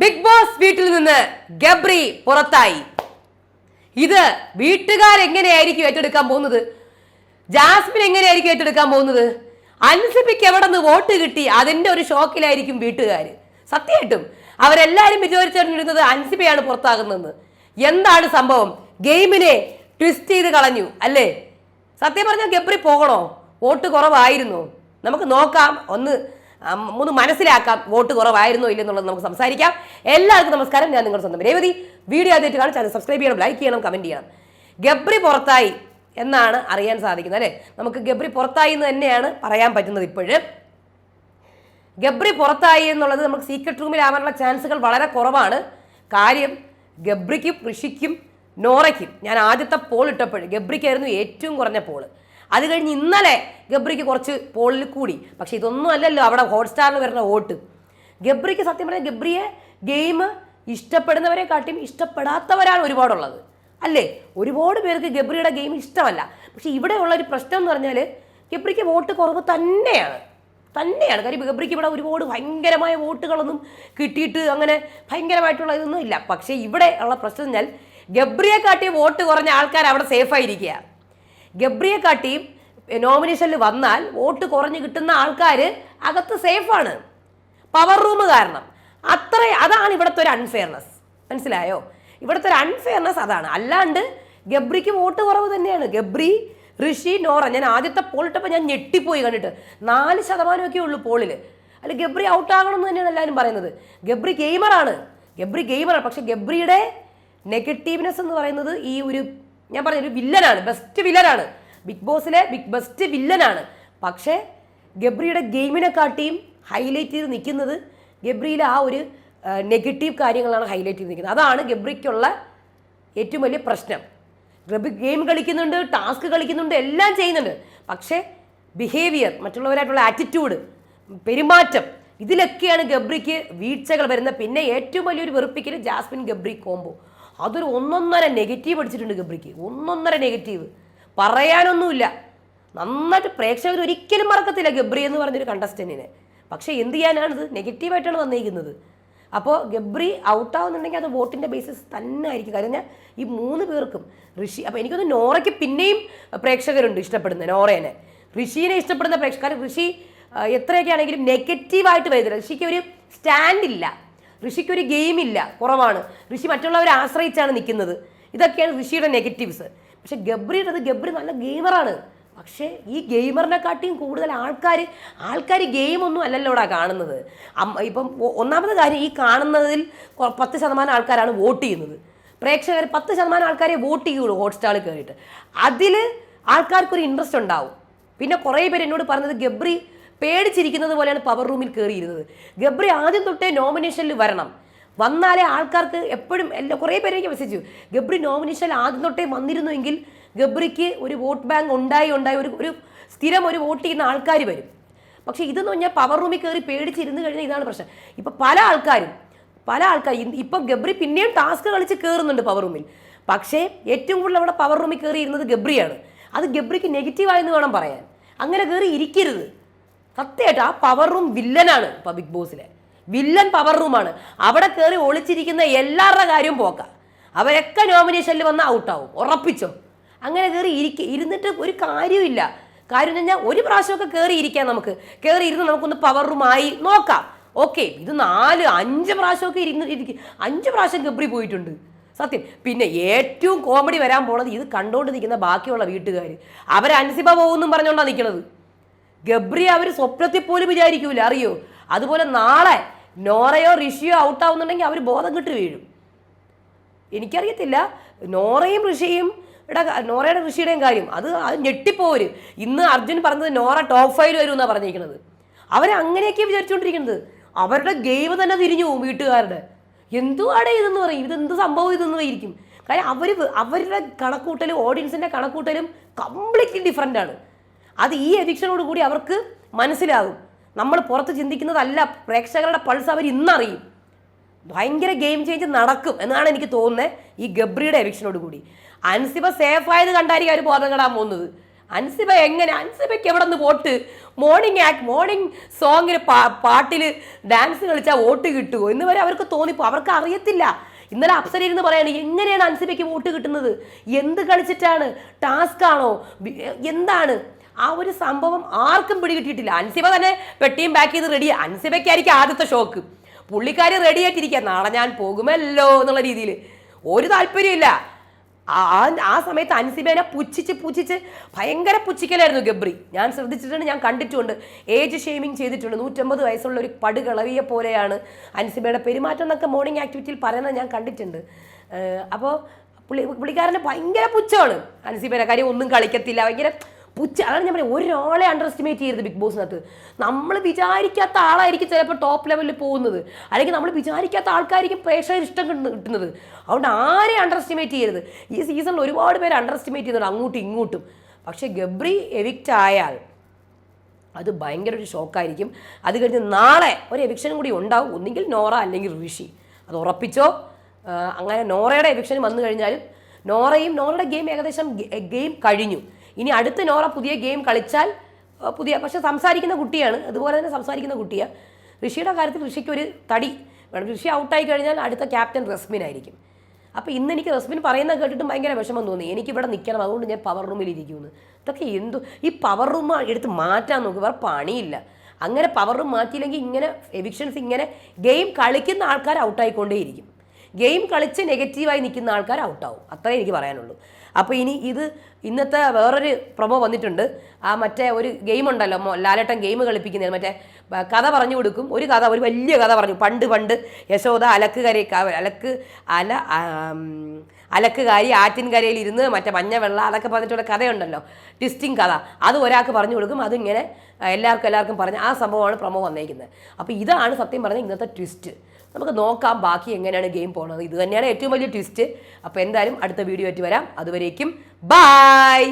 Big boss വീട്ടിൽ നിന്ന് ഗബ്രി പുറത്തായി. ഇത് വീട്ടുകാരെങ്ങനെയായിരിക്കും ഏറ്റെടുക്കാൻ പോകുന്നത്? ജാസ്മിൻ എങ്ങനെയായിരിക്കും ഏറ്റെടുക്കാൻ പോകുന്നത്? അൻസിബിക്ക് എവിടെ നിന്ന് വോട്ട് കിട്ടി? അതിന്റെ ഒരു ഷോക്കിലായിരിക്കും വീട്ടുകാർ സത്യമായിട്ടും. അവരെല്ലാവരും വിചാരിച്ചിരുന്നത് അൻസിപ്പയാണ് പുറത്താകുന്നതെന്ന്. എന്താണ് സംഭവം? ഗെയിമിനെ ട്വിസ്റ്റ് ചെയ്ത് കളഞ്ഞു അല്ലേ? സത്യം പറഞ്ഞാൽ ഗബ്രി പോകണോ? വോട്ട് കുറവായിരുന്നു. നമുക്ക് നോക്കാം. ഒന്ന് ഒന്ന് മനസ്സിലാക്കാം. വോട്ട് കുറവായിരുന്നോ ഇല്ലെന്നുള്ളത് നമുക്ക് സംസാരിക്കാം. എല്ലാവർക്കും നമസ്കാരം. ഞാൻ നിങ്ങളുടെ സ്വന്തം രേവതി. വീഡിയോ ആദ്യമായിട്ട് കാണാൻ ചാനൽ സബ്സ്ക്രൈബ് ചെയ്യണം ലൈക്ക് ചെയ്യണം കമന്റ് ചെയ്യണം. ഗബ്രി പുറത്തായി എന്നാണ് അറിയാൻ സാധിക്കുന്നത് അല്ലേ? നമുക്ക് ഗബ്രി പുറത്തായി എന്ന് തന്നെയാണ് പറയാൻ പറ്റുന്നത് ഇപ്പോഴും. ഗബ്രി പുറത്തായി എന്നുള്ളത് നമുക്ക് സീക്രട്ട് റൂമിലാവാനുള്ള ചാൻസുകൾ വളരെ കുറവാണ്. കാര്യം ഗബ്രിക്കും ഋഷിക്കും നോറയ്ക്കും. ഞാൻ ആദ്യത്തെ പോൾ ഇട്ടപ്പോൾ ഗബ്രിക്കായിരുന്നു ഏറ്റവും കുറഞ്ഞ പോൾ അത് കഴിഞ്ഞ് ഇന്നലെ ഗബ്രിക്ക് കുറച്ച് പോളിൽ കൂടി. പക്ഷേ ഇതൊന്നും അല്ലല്ലോ അവിടെ ഹോട്ട്സ്റ്റാറിൽ വരുന്ന വോട്ട്. ഗബ്രിക്ക് സത്യം പറഞ്ഞാൽ ഗബ്രിയെ ഗെയിം ഇഷ്ടപ്പെടുന്നവരെ കാട്ടിയും ഇഷ്ടപ്പെടാത്തവരാണ് ഒരുപാടുള്ളത്. അല്ലേ? ഒരുപാട് പേർക്ക് ഗബ്രിയുടെ ഗെയിം ഇഷ്ടമല്ല. പക്ഷേ ഇവിടെയുള്ള ഒരു പ്രശ്നം എന്ന് പറഞ്ഞാൽ ഗബ്രിക്ക് വോട്ട് കുറവ് തന്നെയാണ്. തന്നെയാണ്. കാര്യം ഗബ്രിക്ക് ഇവിടെ ഒരുപാട് ഭയങ്കരമായ വോട്ടുകളൊന്നും കിട്ടിയിട്ട് അങ്ങനെ ഭയങ്കരമായിട്ടുള്ള ഇതൊന്നും ഇല്ല. പക്ഷേ ഇവിടെ ഉള്ള പ്രശ്നം എന്നാൽ ഗബ്രിയെ കാട്ടി വോട്ട് കുറഞ്ഞ ആൾക്കാർ അവിടെ സേഫായിരിക്കുക ഗബ്രിയെ കാട്ടിയും നോമിനേഷനിൽ വന്നാൽ വോട്ട് കുറഞ്ഞു കിട്ടുന്ന ആൾക്കാർ അകത്ത് സേഫാണ് പവർ റൂം കാരണം. അത്ര അതാണ് ഇവിടുത്തെ ഒരു അൺഫെയർനെസ് മനസ്സിലായോ? ഇവിടുത്തെ ഒരു അൺഫെയർനെസ് അതാണ്. അല്ലാണ്ട് ഗബ്രിക്ക് വോട്ട് കുറവ് തന്നെയാണ്. ഗബ്രി ഋഷി നോറ ഞാൻ ആദ്യത്തെ പോളിട്ടപ്പോൾ ഞാൻ ഞെട്ടിപ്പോയി കണ്ടിട്ട്. നാല് ശതമാനമൊക്കെ ഉള്ളൂ പോളിൽ അല്ല ഗബ്രി ഔട്ട് ആകണം എന്ന് തന്നെയാണ് എല്ലാവരും പറയുന്നത്. ഗബ്രി ഗെയിമറാണ് ഗബ്രി ഗെയിമറാണ് പക്ഷെ ഗബ്രിയുടെ നെഗറ്റീവ്നെസ് എന്ന് പറയുന്നത് ഈ ഒരു ഞാൻ പറഞ്ഞ ഒരു വില്ലനാണ് ബെസ്റ്റ് വില്ലനാണ് ബിഗ് ബോസിലെ ബിഗ് ബെസ്റ്റ് വില്ലനാണ് പക്ഷേ ഗബ്രിയുടെ ഗെയിമിനെ കാട്ടിയും ഹൈലൈറ്റ് ചെയ്ത് നിൽക്കുന്നത് ഗബ്രിയിലെ ആ ഒരു നെഗറ്റീവ് കാര്യങ്ങളാണ് ഹൈലൈറ്റ് ചെയ്ത് നിൽക്കുന്നത്. അതാണ് ഗബ്രിക്കുള്ള ഏറ്റവും വലിയ പ്രശ്നം. ഗബ്രി ഗെയിം കളിക്കുന്നുണ്ട് ടാസ്ക് കളിക്കുന്നുണ്ട് എല്ലാം ചെയ്യുന്നുണ്ട്. പക്ഷേ ബിഹേവിയർ മറ്റുള്ളവരായിട്ടുള്ള ആറ്റിറ്റ്യൂഡ് പെരുമാറ്റം ഇതിലൊക്കെയാണ് ഗബ്രിക്ക് വീഴ്ചകൾ വരുന്നത്. പിന്നെ ഏറ്റവും വലിയൊരു വെറുപ്പിക്കൽ ജാസ്മിൻ ഗബ്രി കോംബോ അതൊരു ഒന്നൊന്നര നെഗറ്റീവ് അടിച്ചിട്ടുണ്ട് ഗബ്രിക്ക്. ഒന്നൊന്നര നെഗറ്റീവ് പറയാനൊന്നുമില്ല. നന്നായിട്ട് പ്രേക്ഷകർ ഒരിക്കലും മറക്കത്തില്ല ഗബ്രി എന്ന് പറഞ്ഞൊരു കണ്ടസ്റ്റന്റിനെ പക്ഷേ എന്ത് ചെയ്യാനാണിത്? നെഗറ്റീവായിട്ടാണ് വന്നിരിക്കുന്നത് അപ്പോൾ ഗബ്രി ഔട്ടാവുന്നുണ്ടെങ്കിൽ അത് വോട്ടിന്റെ ബേസിസ് തന്നെ ആയിരിക്കും. ഞാൻ ഈ മൂന്ന് പേർക്കും ഋഷി അപ്പോൾ എനിക്കൊന്ന് നോറയ്ക്ക് പിന്നെയും പ്രേക്ഷകരുണ്ട് ഇഷ്ടപ്പെടുന്ന നോറേനെ. ഋഷീനെ ഇഷ്ടപ്പെടുന്ന പ്രേക്ഷകർ ഋഷി എത്രയൊക്കെ ആണെങ്കിലും നെഗറ്റീവായിട്ട് വരുന്നില്ല ഋഷിക്ക് ഒരു സ്റ്റാൻഡ് ഇല്ല. ഋഷിക്ക് ഒരു ഗെയിം ഇല്ല. കുറവാണ്. ഋഷി മറ്റുള്ളവരെ ആശ്രയിച്ചാണ് നിൽക്കുന്നത്. ഇതൊക്കെയാണ് ഋഷിയുടെ നെഗറ്റീവ്സ് പക്ഷെ ഗബ്രിയുടെ അത് ഗബ്രി നല്ല ഗെയിമറാണ്. പക്ഷേ ഈ ഗെയിമറിനെക്കാട്ടിയും കൂടുതൽ ആൾക്കാർ ആൾക്കാർ ഗെയിമൊന്നും അല്ലല്ലോ ഇവിടെ കാണുന്നത്. ഇപ്പം ഒന്നാമത് കാര്യം ഈ കാണുന്നതിൽ പത്ത് ശതമാനം ആൾക്കാരാണ് വോട്ട് ചെയ്യുന്നത്. പ്രേക്ഷകർ പത്ത് ശതമാനം ആൾക്കാരെ വോട്ട് ചെയ്യുള്ളൂ ഹോട്ട്സ്റ്റാറിൽ കയറിയിട്ട് അതിൽ ആൾക്കാർക്കൊരു ഇൻട്രസ്റ്റ് ഉണ്ടാവും. പിന്നെ കുറേ പേര് എന്നോട് പറഞ്ഞത് ഗബ്രി പേടിച്ചിരിക്കുന്നത് പോലെയാണ് പവർ റൂമിൽ കയറിയിരുന്നത് ഗബ്രി ആദ്യം തൊട്ടേ നോമിനേഷനിൽ വരണം. വന്നാലേ ആൾക്കാർക്ക് എപ്പോഴും എല്ലാ കുറേ പേരേക്ക് മെസ്സേജ് ഗബ്രി നോമിനേഷനിൽ ആദ്യം തൊട്ടേ വന്നിരുന്നുവെങ്കിൽ ഗബ്രിക്ക് ഒരു വോട്ട് ബാങ്ക് ഉണ്ടായി ഉണ്ടായി ഒരു ഒരു സ്ഥിരം ഒരു വോട്ട് ചെയ്യുന്ന ആൾക്കാർ വരും. പക്ഷേ ഇതെന്ന് പറഞ്ഞാൽ പവർ റൂമിൽ കയറി പേടിച്ചിരുന്ന് കഴിഞ്ഞാൽ ഇതാണ് പ്രശ്നം. ഇപ്പം പല ആൾക്കാരും പല ആൾക്കാർ ഇപ്പം ഗബ്രി പിന്നെയും ടാസ്ക് കളിച്ച് കയറുന്നുണ്ട് പവർ റൂമിൽ പക്ഷേ ഏറ്റവും കൂടുതൽ അവിടെ പവർ റൂമിൽ കയറി ഇരുന്നത് ഗബ്രിയാണ്. അത് ഗബ്രിക്ക് നെഗറ്റീവായെന്ന് വേണം പറയാൻ. അങ്ങനെ കയറി ഇരിക്കരുത്. സത്യമായിട്ട് ആ പവർ റൂം വില്ലനാണ് ഇപ്പം ബിഗ് ബോസിലെ. വില്ലൻ പവർ റൂമാണ്. അവിടെ കയറി ഒളിച്ചിരിക്കുന്ന എല്ലാവരുടെ കാര്യവും പോക്കാം. അവരൊക്കെ നോമിനേഷനിൽ വന്ന് ഔട്ടാവും ഉറപ്പിച്ചോ. അങ്ങനെ കയറി ഇരിക്ക ഇരുന്നിട്ട് ഒരു കാര്യമില്ല കാര്യം എന്ന് പറഞ്ഞാൽ ഒരു പ്രാവശ്യമൊക്കെ കയറി ഇരിക്കാം നമുക്ക്. കയറി ഇരുന്ന് നമുക്കൊന്ന് പവർ റൂമായി നോക്കാം. ഓക്കെ ഇത് നാല് അഞ്ച് പ്രാവശ്യമൊക്കെ ഇരുന്ന് ഇരിക്കും. അഞ്ച് പ്രാവശ്യം ഗബ്രി പോയിട്ടുണ്ട്. സത്യം. പിന്നെ ഏറ്റവും കോമഡി വരാൻ പോണത് ഇത് കണ്ടുകൊണ്ട് നിൽക്കുന്ന ബാക്കിയുള്ള വീട്ടുകാർ അവർ അൻസിബ പോകുമെന്നും പറഞ്ഞുകൊണ്ടാണ് നിൽക്കുന്നത് ഗബ്രി അവർ സ്വപ്നത്തിൽ പോലും വിചാരിക്കൂല അറിയോ? അതുപോലെ നാളെ നോറയോ ഋഷിയോ ഔട്ടാവുന്നുണ്ടെങ്കിൽ അവർ ബോധം കിട്ടി വീഴും. എനിക്കറിയത്തില്ല. നോറയും ഋഷിയും ഇവിടെ നോറയുടെ ഋഷിയുടെയും കാര്യം. അത് അത് ഞെട്ടിപ്പോര്. ഇന്ന് അർജുൻ പറഞ്ഞത് നോറ ടോപ്പ് ഫൈവ് വരും എന്നാണ് പറഞ്ഞിരിക്കുന്നത്. അവർ അങ്ങനെയൊക്കെ വിചാരിച്ചുകൊണ്ടിരിക്കുന്നത് അവരുടെ ഗെയിം തന്നെ തിരിഞ്ഞു പോകും വീട്ടുകാരുടെ. എന്തുവാടെ ഇതെന്ന് പറയും? ഇതെന്ത് സംഭവം ഇതെന്ന് ആയിരിക്കും. കാര്യം അവർ അവരുടെ കണക്കൂട്ടലും ഓഡിയൻസിന്റെ കണക്കൂട്ടലും കംപ്ലീറ്റ്ലി ഡിഫറെന്റ് ആണ്. അത് ഈ എവിക്ഷനോട് കൂടി അവർക്ക് മനസ്സിലാകും. നമ്മൾ പുറത്ത് ചിന്തിക്കുന്നതല്ല പ്രേക്ഷകരുടെ പൾസ് അവർ ഇന്നറിയും. ഭയങ്കര ഗെയിം ചേഞ്ച് നടക്കും എന്നാണ് എനിക്ക് തോന്നുന്നത് ഈ ഗബ്രിയുടെ എവിക്ഷനോട് കൂടി. അൻസിബ സേഫ് ആയത് കണ്ടായിരിക്കും അവർ ബോധം കെടാൻ പോകുന്നത്. അൻസിബ എങ്ങനെ? അൻസിബയ്ക്ക് എവിടെ നിന്ന് വോട്ട്? മോർണിംഗ് ആക്ട് മോർണിംഗ് സോങ്ങിന് പാ പാട്ടിൽ ഡാൻസ് കളിച്ചാൽ വോട്ട് കിട്ടുമോ എന്ന് വരെ അവർക്ക് തോന്നിപ്പോ അവർക്ക് അറിയത്തില്ല. ഇന്നലെ അപ്സര ഇരുന്ന് പറയാണ് എങ്ങനെയാണ് അൻസിബയ്ക്ക് വോട്ട് കിട്ടുന്നത്? എന്ത് കളിച്ചിട്ടാണ്? ടാസ്ക് ആണോ? എന്താണ്? ആ ഒരു സംഭവം ആർക്കും പിടികിട്ടിയിട്ടില്ല. അൻസിബ തന്നെ പെട്ടിയും പാക്ക് ചെയ്ത് റെഡി അൻസിബയ്ക്കായിരിക്കും ആദ്യത്തെ ഷോക്ക് പുള്ളിക്കാരി റെഡി ആയിട്ടിരിക്കുക. നാളെ ഞാൻ പോകുമല്ലോ എന്നുള്ള രീതിയിൽ. ഒരു താല്പര്യമില്ല ആ ആ- സമയത്ത് അൻസിബേനെ പുച്ഛിച്ച് പുച്ഛിച്ച് ഭയങ്കര പുച്ഛിക്കലായിരുന്നു ഗബ്രി. ഞാൻ ശ്രദ്ധിച്ചിട്ടുണ്ട് ഞാൻ കണ്ടിട്ടുണ്ട്. ഏജ് ഷെയ്മിങ് ചെയ്തിട്ടുണ്ട്. നൂറ്റമ്പത് വയസ്സുള്ള ഒരു പടുകളവിയെ പോലെയാണ് അൻസിബയുടെ പെരുമാറ്റം എന്നൊക്കെ മോർണിംഗ് ആക്ടിവിറ്റിയിൽ പറയുന്നത് ഞാൻ കണ്ടിട്ടുണ്ട്. അപ്പോൾ പുള്ളി പുള്ളിക്കാരന് ഭയങ്കര പുച്ഛമാണ്. അൻസിബേനെ കാര്യം ഒന്നും കളിക്കത്തില്ല. ഭയങ്കര പുച്ഛ അതാണ് ഞാൻ പറയുന്നത് ഒരാളെ അണ്ടർ എസ്റ്റിമേറ്റ് ചെയ്യരുത് ബിഗ് ബോസിനകത്ത് നമ്മൾ വിചാരിക്കാത്ത ആളായിരിക്കും ചിലപ്പോൾ ടോപ്പ് ലെവലിൽ പോകുന്നത്. അല്ലെങ്കിൽ നമ്മൾ വിചാരിക്കാത്ത ആൾക്കായിരിക്കും പ്രേക്ഷകർ ഇഷ്ടം കിട്ടുന്നത്. അതുകൊണ്ട് ആരെ അണ്ടർ എസ്റ്റിമേറ്റ് ചെയ്യരുത്. ഈ സീസണിൽ ഒരുപാട് പേര് അണ്ടർ എസ്റ്റിമേറ്റ് ചെയ്യുന്നുണ്ട് അങ്ങോട്ടും ഇങ്ങോട്ടും. പക്ഷേ ഗബ്രി എവിക്റ്റ് ആയാൽ അത് ഭയങ്കര ഒരു ഷോക്കായിരിക്കും അത് കഴിഞ്ഞ് നാളെ ഒരു എവിക്ഷനും കൂടി ഉണ്ടാവും. ഒന്നുകിൽ നോറ അല്ലെങ്കിൽ ഋഷി. അത് ഉറപ്പിച്ചോ? അങ്ങനെ നോറയുടെ എവിക്ഷൻ വന്നു കഴിഞ്ഞാലും നോറയും നോറയുടെ ഗെയിം ഏകദേശം ഗെയിം കഴിഞ്ഞു. ഇനി അടുത്ത നോറ പുതിയ ഗെയിം കളിച്ചാൽ പുതിയ പക്ഷെ സംസാരിക്കുന്ന കുട്ടിയാണ് അതുപോലെ തന്നെ സംസാരിക്കുന്ന കുട്ടിയാണ് ഋഷിയുടെ കാര്യത്തിൽ ഋഷിക്ക് ഒരു തടി വേണം. ഋഷി ഔട്ടായി കഴിഞ്ഞാൽ അടുത്ത ക്യാപ്റ്റൻ റസ്മിൻ ആയിരിക്കും. അപ്പോൾ ഇന്ന് എനിക്ക് റസ്മിൻ പറയുന്നത് കേട്ടിട്ട് ഭയങ്കര വിഷമം തോന്നി. എനിക്ക് ഇവിടെ നിൽക്കണം അതുകൊണ്ട് ഞാൻ പവർ റൂമിൽ ഇരിക്കുമെന്ന് ഇതൊക്കെ എന്തു ഈ പവർ റൂം എടുത്ത് മാറ്റാൻ നോക്കുക വേറെ പണിയില്ല. അങ്ങനെ പവർ റൂം മാറ്റിയില്ലെങ്കിൽ ഇങ്ങനെ എവിക്ഷൻസ് ഇങ്ങനെ ഗെയിം കളിക്കുന്ന ആൾക്കാർ ഔട്ടായിക്കൊണ്ടേയിരിക്കും. ഗെയിം കളിച്ച് നെഗറ്റീവായി നിൽക്കുന്ന ആൾക്കാർ ഔട്ടാവും. അത്രേ എനിക്ക് പറയാനുള്ളൂ. അപ്പോൾ ഇനി ഇത് ഇന്നത്തെ വേറൊരു പ്രൊമോ വന്നിട്ടുണ്ട്. ആ മറ്റേ ഒരു ഗെയിം ഉണ്ടല്ലോ ലാലേട്ടൻ ഗെയിം കളിപ്പിക്കുന്നതിന് മറ്റേ കഥ പറഞ്ഞു കൊടുക്കും. ഒരു കഥ ഒരു വലിയ കഥ പറഞ്ഞു. പണ്ട് പണ്ട് യശോദ അലക്ക് കര അലക്ക് അല അലക്കുകാരി ആറ്റിൻകരയിൽ ഇരുന്ന് മറ്റേ മഞ്ഞ വെള്ള അതൊക്കെ പറഞ്ഞിട്ടുള്ള കഥയുണ്ടല്ലോ. ട്വിസ്റ്റിംഗ് കഥ. അത് ഒരാൾക്ക് പറഞ്ഞു കൊടുക്കും. അതിങ്ങനെ എല്ലാവർക്കും എല്ലാവർക്കും പറഞ്ഞ് ആ സംഭവമാണ് പ്രമോ വന്നേക്കുന്നത്. അപ്പോൾ ഇതാണ് സത്യം പറഞ്ഞ ഇന്നത്തെ ട്വിസ്റ്റ് നമുക്ക് നോക്കാം ബാക്കി എങ്ങനെയാണ് ഗെയിം പോകുന്നത് ഇത് തന്നെയാണ് ഏറ്റവും വലിയ ട്വിസ്റ്റ് അപ്പോൾ എന്തായാലും അടുത്ത വീഡിയോ ആയിട്ട് വരാം. അതുവരേക്കും ബായ്